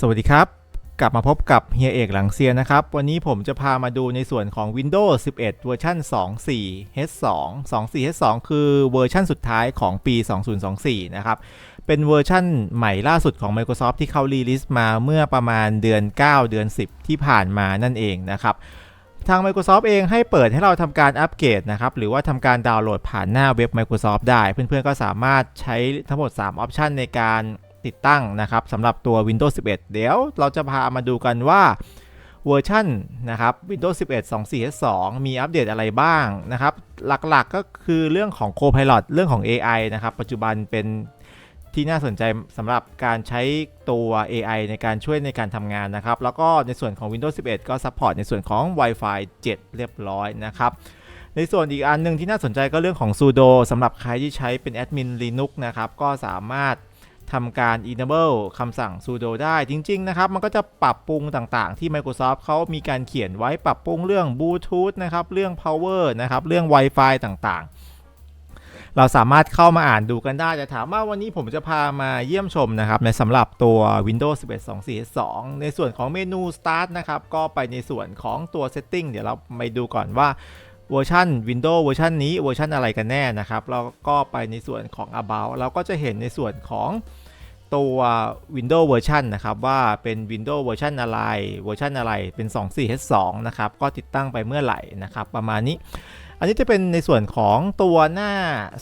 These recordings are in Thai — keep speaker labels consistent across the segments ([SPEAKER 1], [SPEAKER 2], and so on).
[SPEAKER 1] สวัสดีครับ กลับมาพบกับเฮียเอกหลังเซียนนะครับ วันนี้ผมจะพามาดูในส่วนของ Windows 11 เวอร์ชัน24 H2 24 H2 คือเวอร์ชันสุดท้ายของปี 2024 นะครับ เป็นเวอร์ชันใหม่ล่าสุดของ Microsoft ที่เขารีลิสต์มาเมื่อประมาณเดือน 9 เดือน 10 ที่ผ่านมานั่นเองนะครับทาง Microsoft เองให้เปิดให้เราทำการอัปเกรดนะครับ หรือว่าทำการดาวน์โหลดผ่านหน้าเว็บ Microsoft ได้ เพื่อนๆก็สามารถใช้ทั้งหมด 3 ออปชันในการ ติดตั้งนะครับสำหรับตัว Windows 11 เดี๋ยวเราจะพามาดูกันว่าเวอร์ชันนะครับ Windows 11 24 2มีอัปเดตอะไรบ้างนะครับ หลักๆก็คือเรื่องของ Copilot เรื่องของ AI นะครับ ปัจจุบันเป็นที่น่าสนใจสำหรับการใช้ตัว AI ในการช่วยในการทำงานนะครับ แล้วก็ในส่วนของ Windows 11 ก็ซัพพอร์ตในส่วนของ Wi-Fi 7 เรียบร้อยนะครับ ในส่วนอีกอันหนึ่งที่น่าสนใจก็เรื่องของ sudo สำหรับใครที่ใช้เป็นแอดมิน Linux นะครับ ก็สามารถ ทำการ enable คำสั่ง sudo ได้จริง ๆ นะครับ มันก็จะปรับปรุงต่างๆ ที่ Microsoft เขามีการเขียนไว้ปรับปรุงเรื่อง Bluetooth นะครับ เรื่อง power นะครับ เรื่อง Wi-Fi ต่างๆ เราสามารถเข้ามาอ่านดูกันได้จะถามว่าวันนี้ผมจะพามาเยี่ยมชมนะครับ ในสำหรับตัว Windows 11 24 2 ในส่วนของเมนู Start นะครับ ก็ไปในส่วนของตัว Setting เดี๋ยวเราไปดูก่อนว่าเวอร์ชัน Windows เวอร์ชันนี้เวอร์ชันอะไรกันแน่นะครับ เราก็ไปในส่วนของ About เราก็จะเห็นในส่วนของ ตัว Windows เวอร์ชันะครับ ว่าเป็น Windows เวอร์ชันอะไรเวอร์ชันอะไรเป็น 24H2 นะครับ ก็ติดตั้งไปเมื่อไหร่นะครับ ประมาณนี้ อันนี้จะเป็นในส่วนของตัวหน้า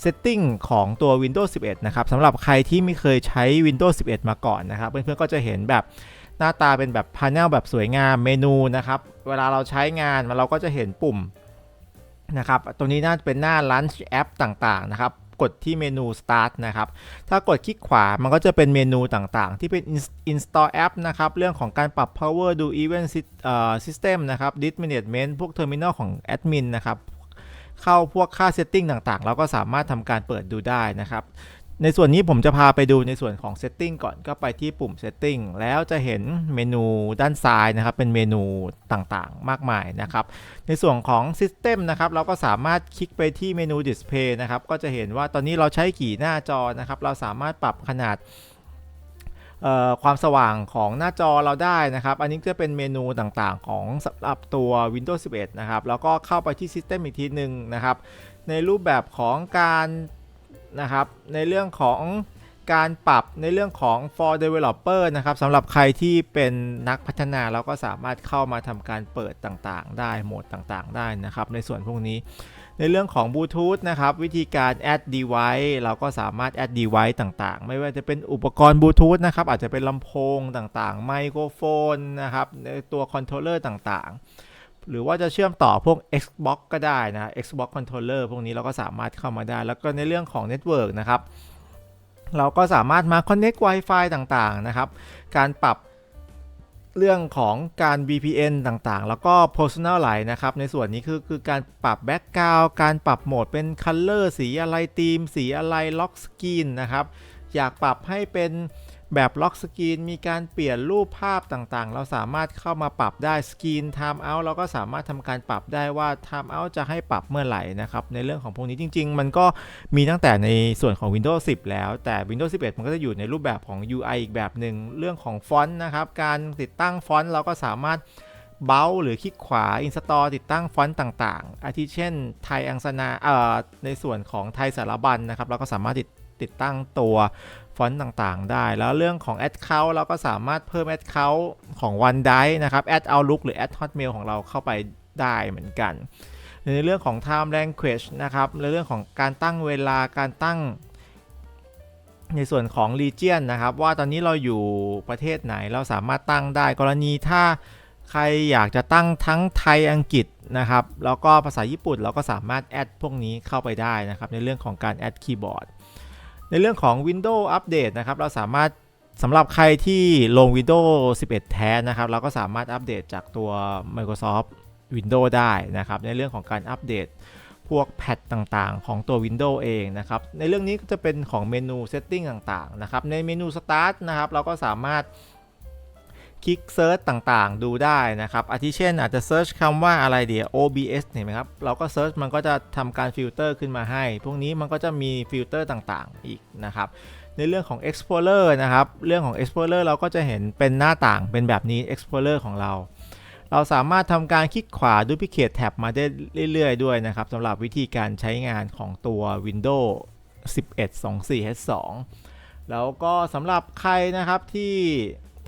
[SPEAKER 1] Setting ของตัว Windows 11 นะครับสำหรับใครที่ไม่เคยใช้ Windows 11 มาก่อนนะครับ เพื่อนๆก็จะเห็นแบบหน้าตาเป็นแบบพาเนลแบบสวยงามเมนูนะครับ เวลาเราใช้งานเราก็จะเห็นปุ่มนะครับตรงนี้น่าจะเป็นหน้า Launch App ต่างๆ นะครับ กดที่เมนู Start นะครับ ถ้ากดคลิกขวา มันก็จะเป็นเมนูต่างๆ ที่เป็น Install App นะครับ เรื่องของการปรับ Power ดู Event System นะครับ Disk Management พวก Terminal ของ Admin นะครับ เข้าพวกค่า Setting ต่างๆ เราก็สามารถทำการเปิดดูได้นะครับ ในส่วนนี้ผมจะพาไปดูในส่วนของ Setting ก่อนก็ไปที่ปุ่ม Setting แล้วจะเห็นเมนูด้านซ้ายนะครับ เป็นเมนูต่างๆ มากมายนะครับ ในส่วนของ System นะครับเราก็สามารถคลิกไปที่เมนู Display นะครับ ก็จะเห็นว่าตอนนี้เราใช้กี่หน้าจอนะครับ เราสามารถปรับขนาดความสว่างของหน้าจอเราได้นะครับ อันนี้จะเป็นเมนูต่างๆ ของสำหรับตัว Windows 11 นะครับ แล้วก็เข้าไปที่ System อีกทีหนึ่งนะครับ ในรูปแบบของการ นะครับ ในเรื่องของการปรับในเรื่องของ for developer นะครับสำหรับใครที่เป็นนักพัฒนาเราก็สามารถเข้ามาทำการเปิดต่างๆ ได้โหมดต่างๆ ได้นะครับ ในส่วนพวกนี้ ในเรื่องของบลูทูธนะครับ วิธีการ add device เราก็สามารถ add device ต่างๆ ไม่ว่าจะเป็นอุปกรณ์บลูทูธนะครับ อาจจะเป็นลำโพงต่างๆ ไมโครโฟนนะครับในตัวคอนโทรลเลอร์ต่างๆ หรือว่าจะเชื่อมต่อพวก Xbox ก็ได้นะ Xbox controller พวกนี้เราก็สามารถเข้ามาได้ แล้วก็ในเรื่องของ Network นะครับ เราก็สามารถมา connect Wi-Fi ต่างๆ นะครับ การปรับเรื่องของการ VPN ต่างๆ แล้วก็ personalize นะครับ ในส่วนนี้คือคือการปรับ background การปรับโหมดเป็น color สีอะไรธีม สีอะไร lock screen นะครับ อยากปรับให้เป็น แบบล็อกสกรีนมีการเปลี่ยนรูปภาพต่างๆ เราสามารถเข้ามาปรับได้สกรีน time out เราก็สามารถทำการปรับได้ว่า time out จะให้ปรับเมื่อไหร่นะครับ ในเรื่องของพวกนี้จริง ๆ มันก็มีตั้งแต่ในส่วนของ Windows 10 แล้ว แต่ Windows 11 มันก็จะอยู่ในรูปแบบของ UI อีกแบบหนึ่งเรื่องของฟอนต์นะครับ การติดตั้งฟอนต์เราก็สามารถเบลหรือคลิกขวา install ติดตั้งฟอนต์ต่างๆ อาทิเช่นไทยอังสนาเอ่อในส่วนของไทยสารบัญนะครับ เราก็สามารถติดติดตั้งตัว อนต์ต่างๆ ได้ แล้วเรื่องของ Account เราก็สามารถเพิ่ม Account ของ OneDrive นะครับ Add Outlook หรือ Add Hotmail ของเราเข้าไปได้เหมือนกัน ในเรื่องของ Time Language นะครับในเรื่องของการตั้งเวลาการตั้งในส่วนของ Region นะครับ ว่าตอนนี้เราอยู่ประเทศไหนเราสามารถตั้งได้กรณีถ้าใครอยากจะตั้งทั้งไทยอังกฤษนะครับ แล้วก็ภาษาญี่ปุ่นเราก็สามารถแอดพวกนี้เข้าไปได้นะครับ ในเรื่องของการแอดคีย์บอร์ด ในเรื่องของ Windows Update นะครับ เราสามารถสำหรับใครที่ลง Windows 11 แท้นะครับ เราก็สามารถอัปเดตจากตัว Microsoft Windows ได้นะครับ ในเรื่องของการอัปเดตพวกแพทต่างๆ ของตัว Windows เองนะครับ ในเรื่องนี้ก็จะเป็นของเมนู Setting ต่างๆ นะครับ ในเมนู Start นะครับ เราก็สามารถ คลิกเซิร์ชต่างๆ ดูได้นะครับ อาทิเช่นอาจจะเซิร์ชคำว่าอะไรเดียว OBS เห็นไหมครับ เราก็เซิร์ชมันก็จะทำการฟิลเตอร์ขึ้นมาให้ พวกนี้มันก็จะมีฟิลเตอร์ต่างๆ อีกนะครับ ในเรื่องของ Explorer นะครับ เรื่องของ Explorer เราก็จะเห็นเป็นหน้าต่างเป็นแบบนี้ Explorer ของเรา เราสามารถทำการคลิกขวา Duplicate Tab มาได้เรื่อยๆ ด้วยนะครับสำหรับวิธีการใช้งานของตัว Windows 11 24 H2 แล้วก็สำหรับใครนะครับที่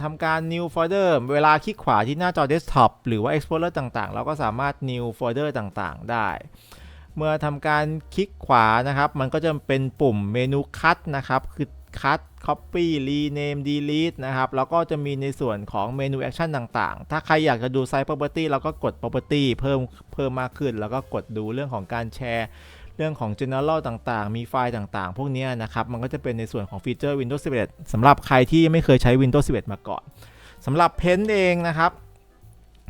[SPEAKER 1] ทำการ New Folder เวลาคลิกขวาที่หน้าจอ Desktop หรือว่า Explorer ต่างๆ เราก็สามารถ New Folder ต่างๆ ได้ เมื่อทำการคลิกขวานะครับ มันก็จะเป็นปุ่มเมนูคั t นะครับ คือ cut copy rename delete นะครับ แล้วก็จะมีในส่วนของเมนูแอคชั่นต่างๆ ถ้าใครอยากจะดู Site Property เราก็กด Property เพิ่มเพิ่มมากขึ้น แล้วก็กดดูเรื่องของการแชร์ เรื่องของ General ต่างๆ มีไฟล์ต่างๆ พวกนี้นะครับ มันก็จะเป็นในส่วนของฟีเจอร์ Windows 11สำหรับใครที่ไม่เคยใช้ Windows 11 มาก่อนสำหรับ Paint เองนะครับ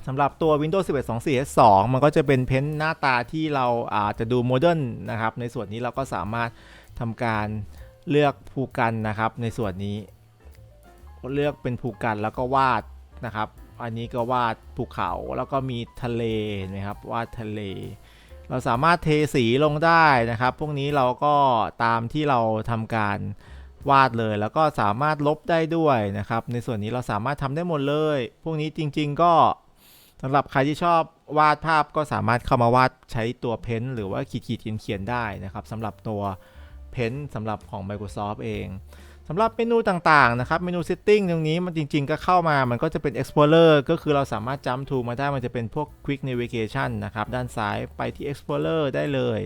[SPEAKER 1] สำหรับตัว Windows 11 24 S2 มันก็จะเป็นเพ้นหน้าตาที่เราอาจจะดูโมเดิร์นนะครับ ในส่วนนี้เราก็สามารถทำการเลือกภูกันนะครับ ในส่วนนี้ เลือกเป็นภูกันแล้วก็วาดนะครับ อันนี้ก็วาดภูเขาแล้วก็มีทะเลเห็นะครับวาดทะเล เราสามารถเทสีลงได้นะครับ พวกนี้เราก็ตามที่เราทำการวาดเลย แล้วก็สามารถลบได้ด้วยนะครับ ในส่วนนี้เราสามารถทำได้หมดเลย พวกนี้จริง ๆ ก็สำหรับใครที่ชอบวาดภาพก็สามารถเข้ามาวาดใช้ตัวเพ้นท์หรือว่าขีดขีดเขียนเขียนได้นะครับสำหรับตัวเพ้นท์สำหรับของ Microsoft เอง สำหรับเมนูต่างๆนะครับเมนู Setting ตรงนี้มันจริง ๆ ก็เข้ามามันก็จะเป็น Explorer ก็คือเราสามารถ Jump to มาได้มันจะเป็นพวก Quick Navigation นะครับ ด้านซ้ายไปที่ Explorer ได้เลย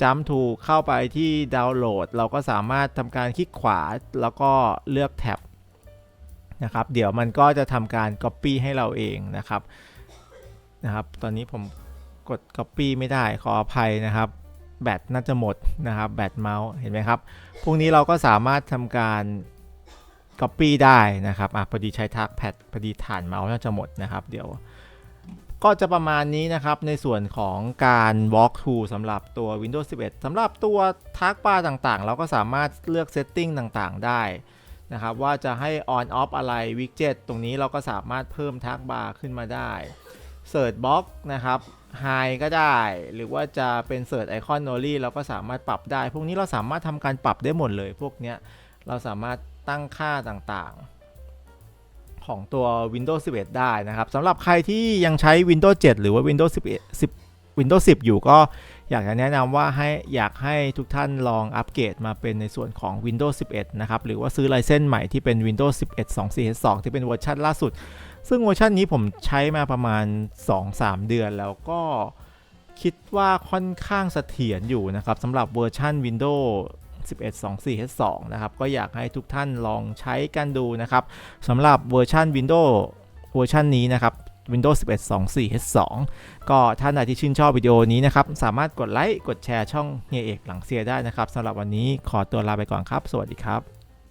[SPEAKER 1] Jump to เข้าไปที่ดาวน์โหลด เราก็สามารถทำการคลิกขวาแล้วก็เลือกแท็บนะครับ เดี๋ยวมันก็จะทำการ Copy ให้เราเองนะครับนะครับ ตอนนี้ผมกด Copy ไม่ได้ขออภัยนะครับ แบตน่าจะหมดนะครับแบตเมาส์เห็นไหมครับ พวกนี้เราก็สามารถทำการ Copy ได้นะครับอะพอดีใช้ทักแพดพอดีฐานเมาส์น่าจะหมดนะครับ เดี๋ยว ก็จะประมาณนี้นะครับในส่วนของการ walk through สำหรับตัว Windows 11สำหรับตัวทักบาร์ต่างๆ เราก็สามารถเลือก setting ต่างๆ ได้นะครับว่าจะให้ on off อะไร widget ตรงนี้เราก็สามารถเพิ่มทักบาร์ขึ้นมาได้ Search box นะครับ High ก็ได้ หรือว่าจะเป็นเ Search icon only เราก็สามารถปรับได้ พวกนี้เราสามารถทำการปรับได้หมดเลย พวกเนี้ยเราสามารถตั้งค่าต่างๆ ของตัว Windows 11 ได้นะครับสำหรับใครที่ยังใช้ Windows 7 หรือว่า Windows 11 10 Windows 10 อยู่ก็ อยากจะแนะนำว่าให้อยากให้ทุกท่านลองอัปเกรดมาเป็นในส่วนของ Windows 11 นะครับ หรือว่าซื้อไลเซนส์ใหม่ที่เป็น Windows 11 2.4.2 ที่เป็นเวอร์ชันล่าสุด ซึ่งเวอร์ชันนี้ผมใช้มาประมาณ 2-3 เดือนแล้วก็คิดว่าค่อนข้างเสถียรอยู่นะครับสำหรับเวอร์ชัน Windows 11 24 H2 นะครับ ก็อยากให้ทุกท่านลองใช้กันดูนะครับสำหรับเวอร์ชัน Windows เวอร์ชันนี้นะครับ Windows 11 24 H2 ก็ท่านใดที่ชื่นชอบวิดีโอนี้นะครับ สามารถกดไลค์ กดแชร์ช่องเฮียเอกหลังเซียได้นะครับสำหรับวันนี้ขอตัวลาไปก่อนครับ สวัสดีครับ